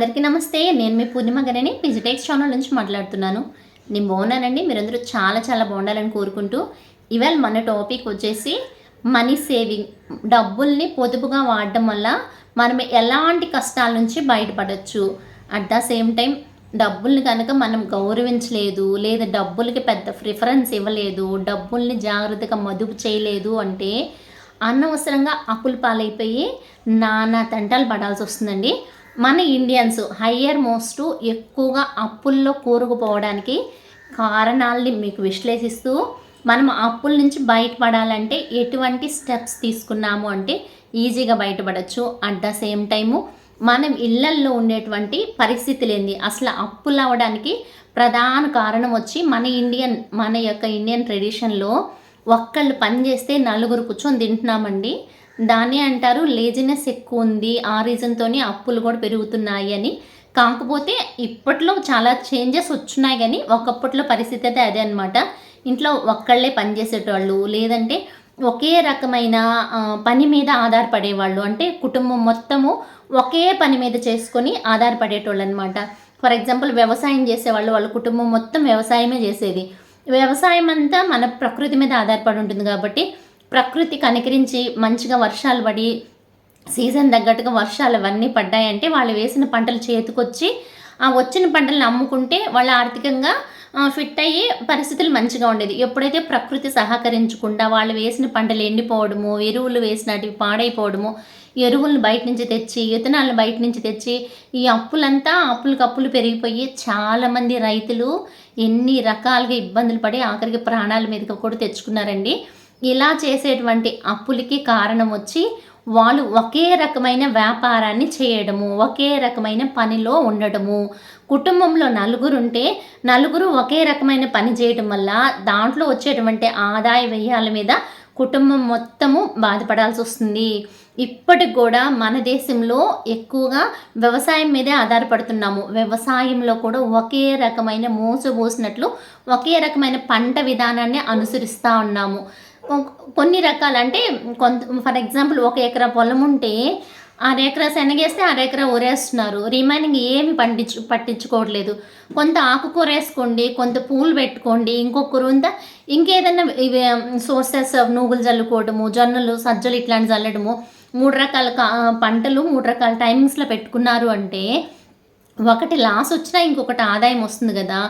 అందరికీ నమస్తే. నేను మీ పూర్ణిమ గారని పిజిటెక్స్ ఛానల్ నుంచి మాట్లాడుతున్నాను. నేను బాగున్నానండి. మీరందరూ చాలా చాలా బాగుండాలని కోరుకుంటూ ఇవాళ మన టాపిక్ వచ్చేసి మనీ సేవింగ్ డబ్బుల్ని పొదుపుగా వాడడం వల్ల మనం ఎలాంటి కష్టాల నుంచి బయటపడవచ్చు అట్ ద సేమ్ టైం డబ్బుల్ని కనుక మనం గౌరవించలేదు లేదా డబ్బులకి పెద్ద ప్రిఫరెన్స్ ఇవ్వలేదు డబ్బుల్ని జాగ్రత్తగా మదుపు చేయలేదు అంటే అనవసరంగా అకుల పాలైపోయి నానా తంటాలు పడాల్సి వస్తుందండి. మన ఇండియన్స్ హయ్యర్ మోస్ట్ ఎక్కువగా అప్పుల్లో కూరుకుపోవడానికి కారణాలని మీకు విశ్లేషిస్తూ మనం అప్పుల నుంచి బయటపడాలంటే ఎటువంటి స్టెప్స్ తీసుకున్నాము అంటే ఈజీగా బయటపడచ్చు. అట్ ద సేమ్ టైము మనం ఇళ్ళల్లో ఉండేటువంటి పరిస్థితులు ఏంది? అసలు అప్పులు అవ్వడానికి ప్రధాన కారణం వచ్చి మన ఇండియన్ మన యొక్క ఇండియన్ ట్రెడిషన్లో ఒక్కళ్ళు పని చేస్తే నలుగురు కూర్చొని తింటున్నామండి. దాన్ని అంటారు లేజినెస్ ఎక్కువ ఉంది ఆ రీజన్తోనే అప్పులు కూడా పెరుగుతున్నాయి అని. కాకపోతే ఇప్పట్లో చాలా చేంజెస్ వచ్చినాయి కానీ ఒకప్పట్లో పరిస్థితి అయితే అదే అనమాట ఇంట్లో ఒక్కళ్ళే పనిచేసేటోళ్ళు లేదంటే ఒకే రకమైన పని మీద ఆధారపడేవాళ్ళు. అంటే కుటుంబం మొత్తము ఒకే పని మీద చేసుకొని ఆధారపడేటోళ్ళు అనమాట ఫర్ ఎగ్జాంపుల్ వ్యవసాయం చేసేవాళ్ళు వాళ్ళ కుటుంబం మొత్తం వ్యవసాయమే చేసేది. వ్యవసాయం అంతా మన ప్రకృతి మీద ఆధారపడి ఉంటుంది కాబట్టి ప్రకృతి కనికరించి మంచిగా వర్షాలు పడి సీజన్ తగ్గట్టుగా వర్షాలు అవన్నీ పడ్డాయంటే వాళ్ళు వేసిన పంటలు చేతికొచ్చి ఆ వచ్చిన పంటలను అమ్ముకుంటే వాళ్ళు ఆర్థికంగా ఫిట్ అయ్యి పరిస్థితులు మంచిగా ఉండేది. ఎప్పుడైతే ప్రకృతి సహకరించకుండా వాళ్ళు వేసిన పంటలు ఎండిపోవడము ఎరువులు వేసినటివి పాడైపోవడము ఎరువులను బయట నుంచి తెచ్చి విత్తనాలను బయట నుంచి తెచ్చి ఈ అప్పులంతా అప్పులకు అప్పులు పెరిగిపోయి చాలామంది రైతులు ఎన్ని రకాలుగా ఇబ్బందులు పడి ఆఖరికి ప్రాణాల మీదకి కూడా తెచ్చుకున్నారండి. ఇలా చేసేటువంటి అప్పులకి కారణం వచ్చి వాళ్ళు ఒకే రకమైన వ్యాపారాన్ని చేయడము ఒకే రకమైన పనిలో ఉండడము. కుటుంబంలో నలుగురు ఉంటే నలుగురు ఒకే రకమైన పని చేయడం వల్ల దాంట్లో వచ్చేటువంటి ఆదాయ వ్యయాల మీద కుటుంబం మొత్తము బాధపడాల్సి వస్తుంది. ఇప్పటికి కూడా మన దేశంలో ఎక్కువగా వ్యవసాయం మీదే ఆధారపడుతున్నాము. వ్యవసాయంలో కూడా ఒకే రకమైన మూసబోసినట్లు ఒకే రకమైన పంట విధానాన్ని అనుసరిస్తూ ఉన్నాము. కొన్ని రకాలు అంటే కొంత ఫర్ ఎగ్జాంపుల్ ఒక ఎకరా పొలం ఉంటే అరెకరా శనగేస్తే అరెకరా ఊరేస్తున్నారు. రిమైనింగ్ ఏమి పండించు పట్టించుకోవట్లేదు. కొంత ఆకుకూర వేసుకోండి కొంత పూలు పెట్టుకోండి ఇంకొకరు ఉందా ఇంకేదైనా ఇవి సోర్సెస్ నూగులు చల్లుకోవడము జొన్నలు సజ్జలు ఇట్లాంటి చల్లడము మూడు రకాల పంటలు మూడు రకాల టైమింగ్స్లో పెట్టుకున్నారు అంటే ఒకటి లాస్ వచ్చినా ఇంకొకటి ఆదాయం వస్తుంది కదా.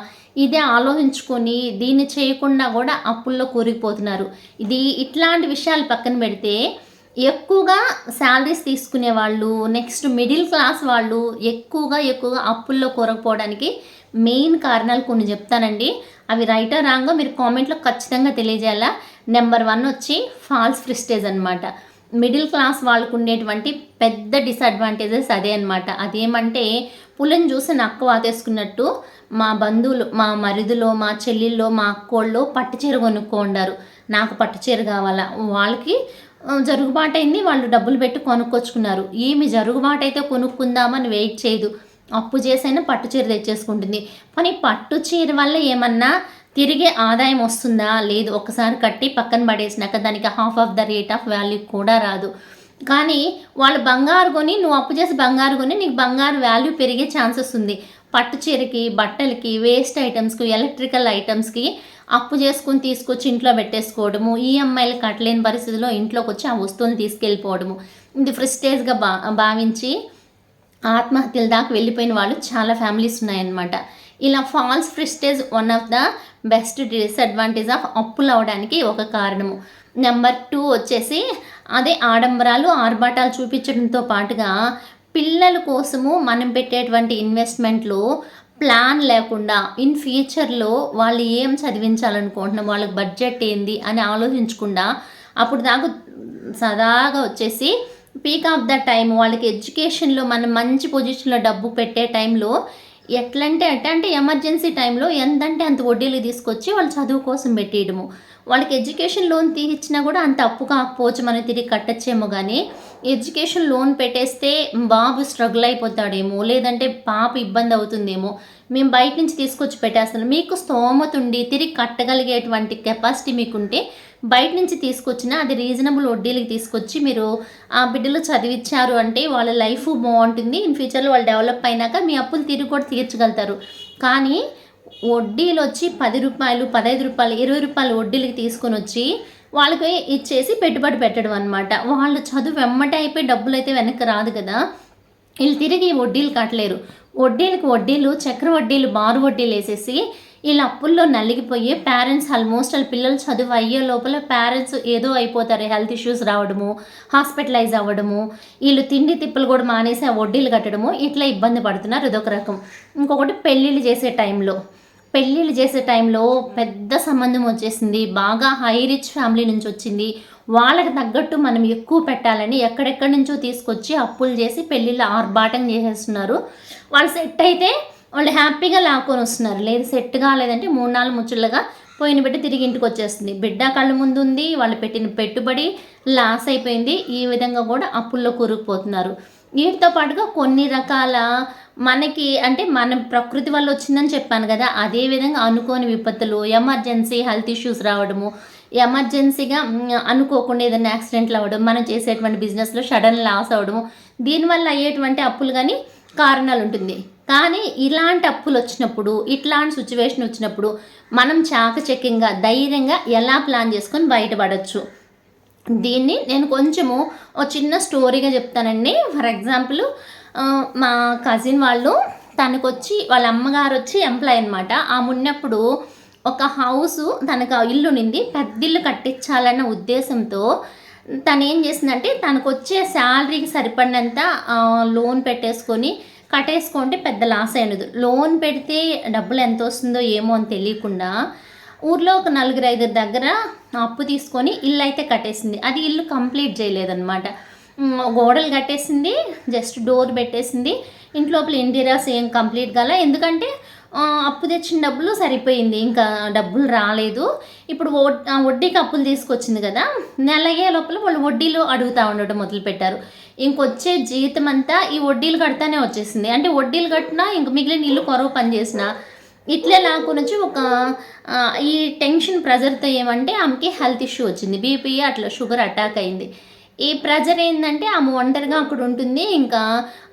ఇదే ఆలోచించుకొని దీన్ని చేయకుండా కూడా అప్పుల్లో కూరిగిపోతున్నారు. ఇది ఇట్లాంటి విషయాలు పక్కన పెడితే ఎక్కువగా శాలరీస్ తీసుకునే వాళ్ళు నెక్స్ట్ మిడిల్ క్లాస్ వాళ్ళు ఎక్కువగా ఎక్కువగా అప్పుల్లో కూరకపోవడానికి మెయిన్ కారణాలు కొన్ని చెప్తానండి. అవి రైటర్ రాంగో మీరు కామెంట్లో ఖచ్చితంగా తెలియజేయాలా? నెంబర్ వన్ వచ్చి ఫాల్స్ ఫ్రిస్టేజ్ అనమాట మిడిల్ క్లాస్ వాళ్ళకు ఉండేటువంటి పెద్ద డిసడ్వాంటేజెస్ అదే అనమాట అదేమంటే పులిని చూసి నక్క వాతేసుకున్నట్టు మా బంధువులు మా మరిదిలో మా చెల్లెల్లో మా అక్కోళ్ళు పట్టు చీర కొనుక్కోండారు నాకు పట్టు చీర కావాలా? వాళ్ళకి జరుగుబాటైంది జరుగుబాటు అయింది వాళ్ళు డబ్బులు పెట్టి కొనుక్కొచ్చుకున్నారు. ఏమి జరుగుబాటు అయితే కొనుక్కుందామని వెయిట్ చేయదు. అప్పు చేసైనా పట్టు చీర తెచ్చేసుకుంటుంది. కానీ పట్టు చీర వల్ల ఏమన్నా తిరిగే ఆదాయం వస్తుందా? లేదు. ఒకసారి కట్టి పక్కన పడేసినాక దానికి half of the rate of value కూడా రాదు. కానీ వాళ్ళు బంగారు కొని నువ్వు అప్పు చేసి బంగారు కొని నీకు బంగారు వాల్యూ పెరిగే ఛాన్సెస్ ఉంది. పట్టు చీరకి బట్టలకి వేస్ట్ ఐటమ్స్కి ఎలక్ట్రికల్ ఐటమ్స్కి అప్పు చేసుకుని తీసుకొచ్చి ఇంట్లో పెట్టేసుకోవడము ఈఎంఐలు కట్టలేని పరిస్థితిలో ఇంట్లోకి వచ్చి ఆ వస్తువులను తీసుకెళ్ళిపోవడము. ఇది ఫ్రిస్టేజ్గా బా భావించి ఆత్మహత్యల దాకా వెళ్ళిపోయిన వాళ్ళు చాలా ఫ్యామిలీస్ ఉన్నాయన్నమాట. ఇలా false prestige one of the best disadvantage of అప్పులు అవడానికి ఒక కారణము. నెంబర్ టూ వచ్చేసి అదే ఆడంబరాలు ఆర్భాటాలు చూపించడంతో పాటుగా పిల్లల కోసము మనం పెట్టేటువంటి ఇన్వెస్ట్మెంట్లో ప్లాన్ లేకుండా ఇన్ ఫ్యూచర్లో వాళ్ళు ఏం చదివించాలనుకుంటున్నాం వాళ్ళకి బడ్జెట్ ఏంది అని ఆలోచించకుండా అప్పుడు దాకా సదాగా వచ్చేసి పీక్ ఆఫ్ ద టైం వాళ్ళకి ఎడ్యుకేషన్లో మనం మంచి పొజిషన్లో డబ్బు పెట్టే టైంలో ఎట్లంటే అంటే అంటే ఎమర్జెన్సీ టైంలో ఎంతంటే అంత వడ్డీలు తీసుకొచ్చి వాళ్ళు చదువు కోసం పెట్టేయడము. వాళ్ళకి ఎడ్యుకేషన్ లోన్ తీసిచ్చినా కూడా అంత అప్పు కాకపోవచ్చు మనం తిరిగి కట్టచ్చేమో కానీ ఎడ్యుకేషన్ లోన్ పెట్టేస్తే బాబు స్ట్రగుల్ అయిపోతాడేమో లేదంటే పాప ఇబ్బంది అవుతుందేమో. మేము బయట నుంచి తీసుకొచ్చి పెట్టేస్తాను మీకు స్తోమత ఉండి తిరిగి కట్టగలిగేటువంటి కెపాసిటీ మీకుంటే బయట నుంచి తీసుకొచ్చిన అది రీజనబుల్ వడ్డీలకి తీసుకొచ్చి మీరు ఆ బిడ్డలు చదివించారు అంటే వాళ్ళ లైఫ్ బాగుంటుంది. ఇన్ ఫ్యూచర్లో వాళ్ళు డెవలప్ అయినాక మీ అప్పులు తిరిగి కూడా తీర్చగలుగుతారు. కానీ వడ్డీలు వచ్చి పది రూపాయలు పదహైదు రూపాయలు ఇరవై రూపాయలు వడ్డీలకి తీసుకొని వచ్చి వాళ్ళకి ఇచ్చేసి పెట్టుబడి పెట్టడం అనమాట వాళ్ళు చదువు వెమ్మట అయిపోయి డబ్బులు అయితే వెనక్కి రాదు కదా. వీళ్ళు తిరిగి వడ్డీలు కట్టలేరు. వడ్డీలకు వడ్డీలు చక్ర వడ్డీలు బారు వడ్డీలు వేసేసి వీళ్ళ అప్పుల్లో నలిగిపోయి పేరెంట్స్ ఆల్మోస్ట్ వాళ్ళ పిల్లలు చదువు అయ్యే లోపల పేరెంట్స్ ఏదో అయిపోతారు. హెల్త్ ఇష్యూస్ రావడము హాస్పిటలైజ్ అవ్వడము వీళ్ళు తిండి తిప్పలు కూడా మానేసి ఆ వడ్డీలు కట్టడము ఇట్లా ఇబ్బంది పడుతున్నారు. ఇదొక రకం. ఇంకొకటి పెళ్ళిళ్ళు చేసే టైంలో పెళ్ళిళ్ళు చేసే టైంలో పెద్ద సంబంధం వచ్చేసింది. బాగా హై రిచ్ ఫ్యామిలీ నుంచి వచ్చింది. వాళ్ళకి తగ్గట్టు మనం ఎక్కువ పెట్టాలని ఎక్కడెక్కడి నుంచో తీసుకొచ్చి అప్పులు చేసి పెళ్ళిళ్ళు ఆర్భాటం చేసేస్తున్నారు. వాళ్ళు సెట్ అయితే వాళ్ళు హ్యాపీగా లాక్కొని వస్తున్నారు. లేదు సెట్ కాలేదంటే మూడు నాలుగు ముచ్చులుగా పోయిన బిడ్డ తిరిగి ఇంటికి వచ్చేస్తుంది. బిడ్డ కళ్ళ ముందు ఉంది వాళ్ళు పెట్టిన పెట్టుబడి లాస్ అయిపోయింది. ఈ విధంగా కూడా అప్పుల్లో కూరుకుపోతున్నారు. వీటితో పాటుగా కొన్ని రకాల మనకి అంటే మన ప్రకృతి వల్ల వచ్చిందని చెప్పాను కదా అదే విధంగా అనుకోని విపత్తులు ఎమర్జెన్సీ హెల్త్ ఇష్యూస్ రావడము ఎమర్జెన్సీగా అనుకోకుండా ఏదైనా యాక్సిడెంట్లు అవ్వడం మనం చేసేటువంటి బిజినెస్లో సడన్ లాస్ అవ్వడము దీనివల్ల అయ్యేటువంటి అప్పులు కానీ కారణాలు ఉంటుంది. కానీ ఇలాంటి అప్పులు వచ్చినప్పుడు ఇట్లాంటి సిచ్యువేషన్ వచ్చినప్పుడు మనం చాకచక్యంగా ధైర్యంగా ఎలా ప్లాన్ చేసుకొని బయటపడవచ్చు దీన్ని నేను కొంచెము ఒక చిన్న స్టోరీగా చెప్తానండి. ఫర్ ఎగ్జాంపుల్ మా కజిన్ వాళ్ళు తనకు వచ్చి వాళ్ళ అమ్మగారు వచ్చి ఎంప్లాయ్ అనమాట ఆమె ఉన్నప్పుడు ఒక హౌస్ తనకు ఆ ఇల్లు నింది పెద్ద ఇల్లు కట్టించాలన్న ఉద్దేశంతో తను ఏం చేసిందంటే తనకు వచ్చే శాలరీకి సరిపడినంత లోన్ పెట్టేసుకొని కట్టేసుకుంటే పెద్ద లాస్ అయినది. లోన్ పెడితే డబ్బులు ఎంత వస్తుందో ఏమో అని తెలియకుండా ఊర్లో ఒక నలుగురు ఐదుగురు దగ్గర అప్పు తీసుకొని ఇల్లు అయితే కట్టేసింది. అది ఇల్లు కంప్లీట్ చేయలేదన్నమాట. గోడలు కట్టేసింది జస్ట్ డోర్ పెట్టేసింది. ఇంట్లోపల ఇంటీరియర్స్ ఏం కంప్లీట్ కాల. ఎందుకంటే అప్పు తెచ్చిన డబ్బులు సరిపోయింది. ఇంకా డబ్బులు రాలేదు. ఇప్పుడు వడ్- ఆ, వడ్డీకి అప్పులు తీసుకొచ్చింది కదా. నెల లోపల వాళ్ళు వడ్డీలు అడుగుతూ ఉండటం మొదలుపెట్టారు. ఇంకొచ్చే జీతం అంతా ఈ వడ్డీలు కడతానే వచ్చేసింది. అంటే వడ్డీలు కట్టినా ఇంక మిగిలిన ఇల్లు కొరవ పని చేసిన. ఇట్లే నాకు నుంచి ఒక ఈ టెన్షన్ ప్రెజర్తో ఏమంటే ఆమెకి హెల్త్ ఇష్యూ వచ్చింది. బీపీ అట్లా షుగర్ అటాక్ అయింది. ఈ ప్రెజర్ ఏంటంటే ఆమె ఒంటరిగా అక్కడ ఉంటుంది. ఇంకా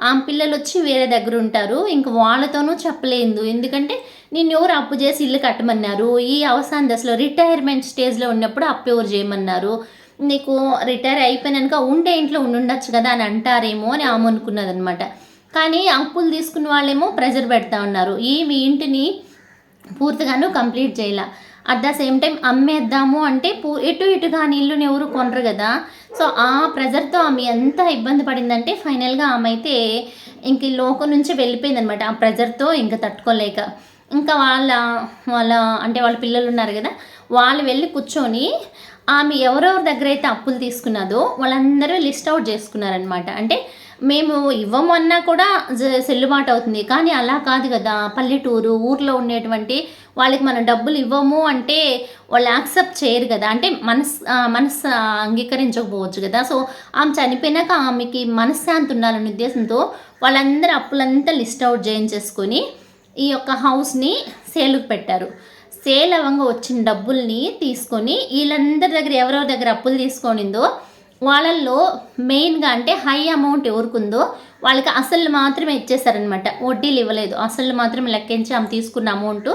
ఆమె పిల్లలు వచ్చి వేరే దగ్గర ఉంటారు. ఇంకా వాళ్ళతోనూ చెప్పలేదు. ఎందుకంటే నేను ఎవరు అప్పు చేసి ఇల్లు కట్టమన్నారు. ఈ అవసాన దశలో రిటైర్మెంట్ స్టేజ్లో ఉన్నప్పుడు అప్పు ఎవరు చేయమన్నారు. నీకు రిటైర్ అయిపోయినాక ఉండే ఇంట్లో ఉండుండొచ్చు కదా అని అంటారేమో అని ఆమె అనుకున్నది అనమాట కానీ అప్పులు తీసుకున్న వాళ్ళేమో ప్రెజర్ పెడతా ఉన్నారు. ఈ మీ ఇంటిని పూర్తిగాను కంప్లీట్ చేయాల. అట్ ద సేమ్ టైం అమ్మేద్దాము అంటే పూ ఎటు ఇటు కానీ ఇల్లుని ఎవరు కొనరు కదా. సో ఆ ప్రెజర్తో ఆమె ఎంత ఇబ్బంది పడిందంటే ఫైనల్గా ఆమె అయితే ఇంక లోకం నుంచి వెళ్ళిపోయింది అనమాట ఆ ప్రెజర్తో ఇంకా తట్టుకోలేక. ఇంకా వాళ్ళ వాళ్ళ అంటే వాళ్ళ పిల్లలు ఉన్నారు కదా. వాళ్ళు వెళ్ళి కూర్చొని ఆమె ఎవరెవరి దగ్గర అయితే అప్పులు తీసుకున్నదో వాళ్ళందరూ లిస్ట్ అవుట్ చేసుకున్నారనమాట అంటే మేము ఇవ్వము అన్నా కూడా జ- చెల్లుబాటు అవుతుంది. కానీ అలా కాదు కదా. పల్లెటూరు ఊర్లో ఉండేటువంటి వాళ్ళకి మనం డబ్బులు ఇవ్వము అంటే వాళ్ళు యాక్సెప్ట్ చేయరు కదా. అంటే మనస్ ఆ, మనసు అంగీకరించకపోవచ్చు కదా. సో ఆమె చనిపోయినాక ఆమెకి మనశ్శాంతి ఉండాలనే ఉద్దేశంతో వాళ్ళందరూ అప్పులంతా లిస్ట్ అవుట్ చేయించేసుకొని ఈ యొక్క హౌస్ని సేలుకు పెట్టారు. సేల్ అవ్వంగా వచ్చిన డబ్బుల్ని తీసుకొని వీళ్ళందరి దగ్గర ఎవరెవరి దగ్గర అప్పులు తీసుకొనిందో వాళ్ళల్లో మెయిన్గా అంటే హై అమౌంట్ ఎవరికుందో వాళ్ళకి అసలు మాత్రమే ఇచ్చేసారనమాట వడ్డీలు ఇవ్వలేదు. అసలు మాత్రమే లెక్కించి ఆమె తీసుకున్న అమౌంట్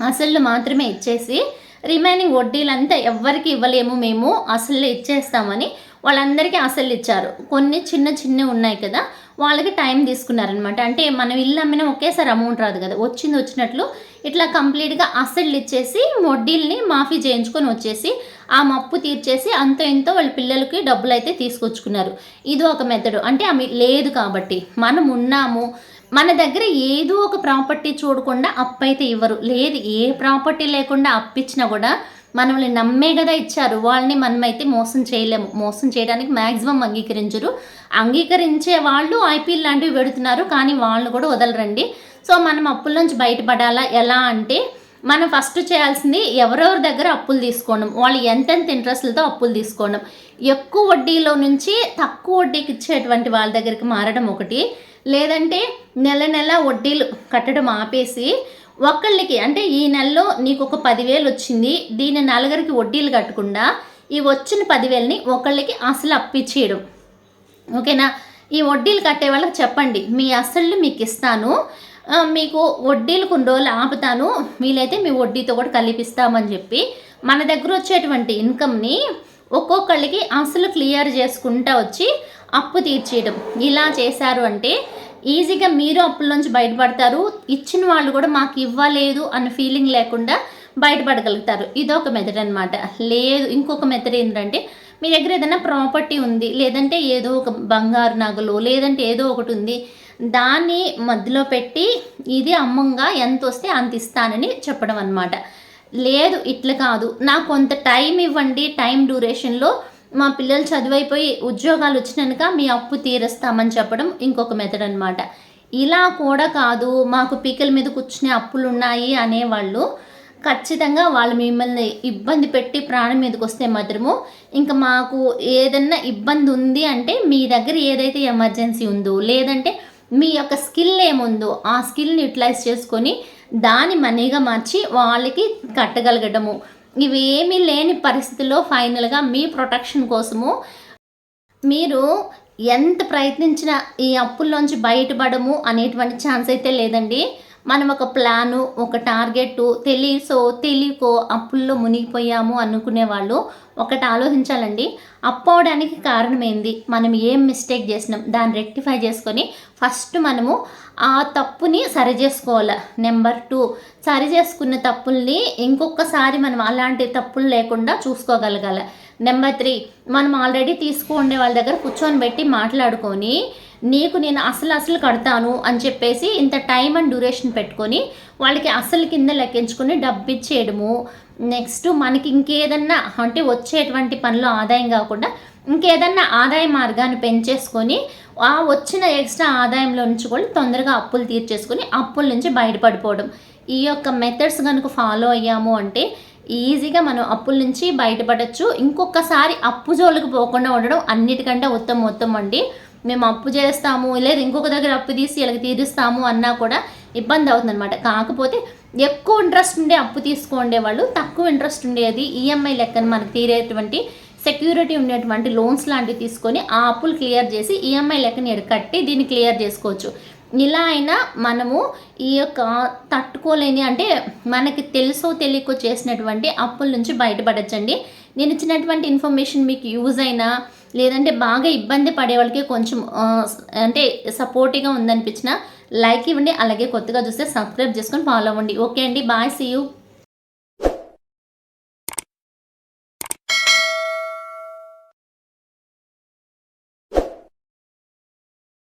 అసలు మాత్రమే ఇచ్చేసి రిమైనింగ్ వడ్డీలంతా ఎవ్వరికి ఇవ్వలేము మేము అసలు ఇచ్చేస్తామని వాళ్ళందరికీ అసలు ఇచ్చారు. కొన్ని చిన్న చిన్నవి ఉన్నాయి కదా వాళ్ళకి టైం తీసుకున్నారనమాట అంటే మనం ఇల్లు అమ్మినా ఒకేసారి అమౌంట్ రాదు కదా వచ్చింది వచ్చినట్లు ఇట్లా కంప్లీట్గా అసలు ఇచ్చేసి వడ్డీల్ని మాఫీ చేయించుకొని వచ్చేసి ఆ మప్పు తీర్చేసి అంత ఎంతో వాళ్ళ పిల్లలకి డబ్బులు అయితే తీసుకొచ్చుకున్నారు. ఇది ఒక మెథడు అంటే ఆమె లేదు కాబట్టి మనం ఉన్నాము. మన దగ్గర ఏదో ఒక ప్రాపర్టీ చూడకుండా అప్పు అయితే ఇవ్వరు. లేదు ఏ ప్రాపర్టీ లేకుండా అప్పిచ్చినా కూడా మనల్ని నమ్మే కదా ఇచ్చారు. వాళ్ళని మనమైతే మోసం చేయలేము. మోసం చేయడానికి మ్యాక్సిమం అంగీకరించరు. అంగీకరించే వాళ్ళు ఐపీఎల్ లాంటివి పెడుతున్నారు. కానీ వాళ్ళు కూడా వదలరండి. సో మనం అప్పుల నుంచి బయటపడాలా? ఎలా అంటే మనం ఫస్ట్ చేయాల్సింది ఎవరెవరి దగ్గర అప్పులు తీసుకోవడం. వాళ్ళు ఎంతెంత ఇంట్రెస్ట్లతో అప్పులు తీసుకోవడం. ఎక్కువ వడ్డీలో నుంచి తక్కువ వడ్డీకి ఇచ్చేటువంటి వాళ్ళ దగ్గరికి మారడం ఒకటి. లేదంటే నెల నెల వడ్డీలు కట్టడం ఆపేసి ఒకళ్ళకి అంటే ఈ నెలలో నీకు ఒక పదివేలు వచ్చింది దీని నలుగురికి వడ్డీలు కట్టకుండా ఈ వచ్చిన పదివేలని ఒకళ్ళకి అసలు అప్పిచ్చేయడం. ఓకేనా? ఈ వడ్డీలు కట్టే వాళ్ళకి చెప్పండి. మీ అసలు మీకు ఇస్తాను మీకు వడ్డీలు కొన్ని రోజులు ఆపుతాను. వీలైతే మీ వడ్డీతో కూడా కలిపిస్తామని చెప్పి మన దగ్గర వచ్చేటువంటి ఇన్కమ్ని ఒక్కొక్కళ్ళకి అసలు క్లియర్ చేసుకుంటా వచ్చి అప్పు తీర్చేయడం. ఇలా చేశారు అంటే ఈజీగా మీరు అప్పుల్లోంచి బయటపడతారు. ఇచ్చిన వాళ్ళు కూడా మాకు ఇవ్వలేదు అన్న ఫీలింగ్ లేకుండా బయటపడగలుగుతారు. ఇదొక మెథడ్ అనమాట లేదు ఇంకొక మెథడ్ ఏంటంటే మీ దగ్గర ఏదైనా ప్రాపర్టీ ఉంది లేదంటే ఏదో ఒక బంగారు నగలు లేదంటే ఏదో ఒకటి ఉంది దాన్ని మధ్యలో పెట్టి ఇది అమ్మంగా ఎంత వస్తే అంత ఇస్తానని చెప్పడం అనమాట లేదు ఇట్లా కాదు. నాకు కొంత టైం ఇవ్వండి టైం డ్యూరేషన్లో మా పిల్లలు చదువైపోయి ఉద్యోగాలు వచ్చినాక మీ అప్పు తీరుస్తామని చెప్పడం ఇంకొక మెథడ్ అనమాట ఇలా కూడా కాదు మాకు పీకల మీద కూర్చునే అప్పులు ఉన్నాయి అనేవాళ్ళు ఖచ్చితంగా వాళ్ళు మిమ్మల్ని ఇబ్బంది పెట్టి ప్రాణం మీదకి వస్తే మాత్రము ఇంకా మాకు ఏదన్నా ఇబ్బంది ఉంది అంటే మీ దగ్గర ఏదైతే ఎమర్జెన్సీ ఉందో లేదంటే మీ యొక్క స్కిల్ ఏముందో ఆ స్కిల్ని యూటిలైజ్ చేసుకొని దాని మనీగా మార్చి వాళ్ళకి కట్టగలగడము ఇవి ఏమీ లేని పరిస్థితుల్లో ఫైనల్గా మీ ప్రొటెక్షన్ కోసము మీరు ఎంత ప్రయత్నించినా ఈ అప్పుల్లోంచి బయటపడము అనేటువంటి ఛాన్స్ అయితే లేదండి. మనం ఒక ప్లాను ఒక టార్గెట్ తెలిసో తెలియకో అప్పుల్లో మునిగిపోయాము అనుకునే వాళ్ళు ఒకటి ఆలోచించాలండి. అప్పవడానికి కారణం ఏంది మనం ఏం మిస్టేక్ చేసినాం? దాన్ని రెక్టిఫై చేసుకొని ఫస్ట్ మనము ఆ తప్పుని సరి చేసుకోవాలి. నెంబర్ టూ సరి చేసుకున్న తప్పుల్ని ఇంకొకసారి మనం అలాంటి తప్పులు లేకుండా చూసుకోగలగాలి. నెంబర్ త్రీ మనం ఆల్రెడీ తీసుకుండే వాళ్ళ దగ్గర కూర్చొని పెట్టి మాట్లాడుకొని నీకు నేను అసలు అసలు కడతాను అని చెప్పేసి ఇంత టైం అండ్ డ్యూరేషన్ పెట్టుకొని వాళ్ళకి అసలు కింద లెక్కించుకొని డబ్బు ఇచ్చేయడము నెక్స్ట్ మనకి ఇంకేదన్నా అంటే వచ్చేటువంటి పనిలో ఆదాయం కాకుండా ఇంకేదన్నా ఆదాయ మార్గాన్ని పెంచేసుకొని ఆ వచ్చిన ఎక్స్ట్రా ఆదాయంలో నుంచి కూడా తొందరగా అప్పులు తీర్చేసుకొని అప్పుల నుంచి బయటపడిపోవడం. ఈ యొక్క మెథడ్స్ కనుక ఫాలో అయ్యాము అంటే ఈజీగా మనం అప్పుల నుంచి బయటపడచ్చు. ఇంకొకసారి అప్పు జోలికి పోకుండా ఉండడం అన్నిటికంటే ఉత్తమ ఉత్తమం అండి. మేము అప్పు చేస్తాము లేదా ఇంకొక దగ్గర అప్పు తీసి ఇలా తీరుస్తాము అన్నా కూడా ఇబ్బంది అవుతుందన్నమాట. కాకపోతే ఎక్కువ ఇంట్రెస్ట్ ఉండే అప్పు తీసుకోండే వాళ్ళు తక్కువ ఇంట్రెస్ట్ ఉండేది ఈఎంఐ లెక్కన మనకు తీరేటువంటి సెక్యూరిటీ ఉండేటువంటి లోన్స్ లాంటివి తీసుకొని ఆ అప్పులు క్లియర్ చేసి ఈఎంఐ లెక్కని కట్టి దీన్ని క్లియర్ చేసుకోవచ్చు. ఇలా అయినా మనము ఈ యొక్క తట్టుకోలేని అంటే మనకి తెలుసో తెలియకో చేసినటువంటి అప్పుల నుంచి బయటపడచ్చండి. నేను ఇచ్చినటువంటి ఇన్ఫర్మేషన్ మీకు యూజ్ అయినా లేదంటే బాగా ఇబ్బంది పడే వాళ్ళకి కొంచెం అంటే సపోర్టివ్గా ఉందనిపించిన లైక్ ఇవ్వండి అలాగే కొత్తగా చూస్తే సబ్స్క్రైబ్ చేసుకొని ఫాలో అవ్వండి. ఓకే అండి బాయ్ సీ యూ.